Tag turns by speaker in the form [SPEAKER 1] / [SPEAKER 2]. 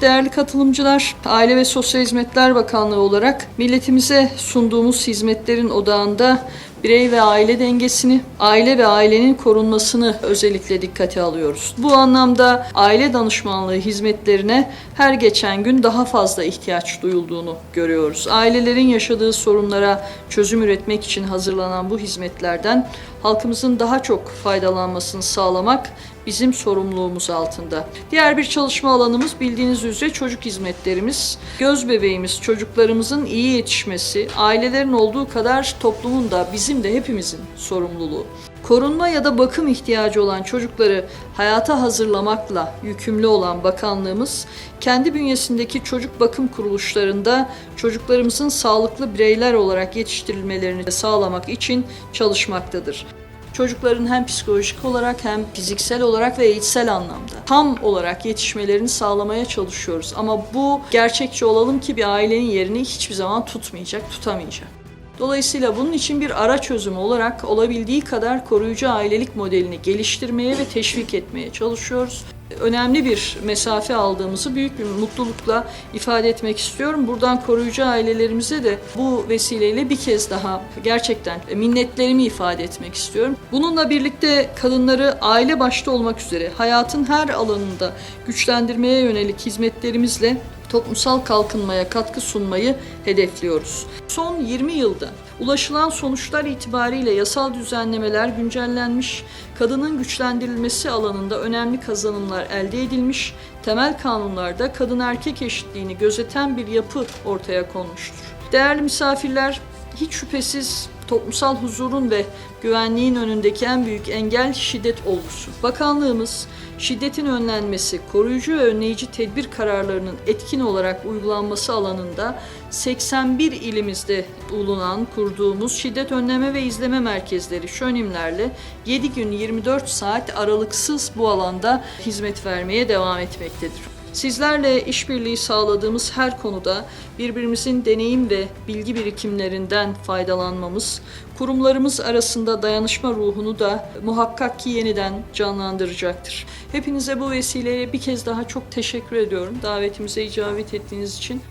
[SPEAKER 1] Değerli katılımcılar, Aile ve Sosyal Hizmetler Bakanlığı olarak milletimize sunduğumuz hizmetlerin odağında birey ve aile dengesini, aile ve ailenin korunmasını özellikle dikkate alıyoruz. Bu anlamda aile danışmanlığı hizmetlerine her geçen gün daha fazla ihtiyaç duyulduğunu görüyoruz. Ailelerin yaşadığı sorunlara çözüm üretmek için hazırlanan bu hizmetlerden halkımızın daha çok faydalanmasını sağlamak bizim sorumluluğumuz altında. Diğer bir çalışma alanımız bildiğiniz üzere çocuk hizmetlerimiz. Göz bebeğimiz, çocuklarımızın iyi yetişmesi, ailelerin olduğu kadar toplumun da bizim de hepimizin sorumluluğu. Korunma ya da bakım ihtiyacı olan çocukları hayata hazırlamakla yükümlü olan bakanlığımız, kendi bünyesindeki çocuk bakım kuruluşlarında çocuklarımızın sağlıklı bireyler olarak yetiştirilmelerini sağlamak için çalışmaktadır çocukların hem psikolojik olarak hem fiziksel olarak ve eğitsel anlamda tam olarak yetişmelerini sağlamaya çalışıyoruz. Ama bu gerçekçi olalım ki bir ailenin yerini hiçbir zaman tutmayacak, tutamayacak. Dolayısıyla bunun için bir ara çözüm olarak olabildiği kadar koruyucu ailelik modelini geliştirmeye ve teşvik etmeye çalışıyoruz. Önemli bir mesafe aldığımızı büyük bir mutlulukla ifade etmek istiyorum. Buradan koruyucu ailelerimize de bu vesileyle bir kez daha gerçekten minnetlerimi ifade etmek istiyorum. Bununla birlikte kadınları aile başta olmak üzere hayatın her alanında güçlendirmeye yönelik hizmetlerimizle toplumsal kalkınmaya katkı sunmayı hedefliyoruz. Son 20 yılda ulaşılan sonuçlar itibariyle yasal düzenlemeler güncellenmiş, kadının güçlendirilmesi alanında önemli kazanımlar elde edilmiş, temel kanunlarda kadın erkek eşitliğini gözeten bir yapı ortaya konmuştur. Değerli misafirler, hiç şüphesiz toplumsal huzurun ve güvenliğin önündeki en büyük engel şiddet olgusu. Bakanlığımız şiddetin önlenmesi, koruyucu ve önleyici tedbir kararlarının etkin olarak uygulanması alanında 81 ilimizde bulunan kurduğumuz şiddet önleme ve izleme merkezleri şönimlerle 7 gün 24 saat aralıksız bu alanda hizmet vermeye devam etmektedir. Sizlerle işbirliği sağladığımız her konuda birbirimizin deneyim ve bilgi birikimlerinden faydalanmamız, kurumlarımız arasında dayanışma ruhunu da muhakkak ki yeniden canlandıracaktır. Hepinize bu vesileyle bir kez daha çok teşekkür ediyorum davetimize icabet ettiğiniz için.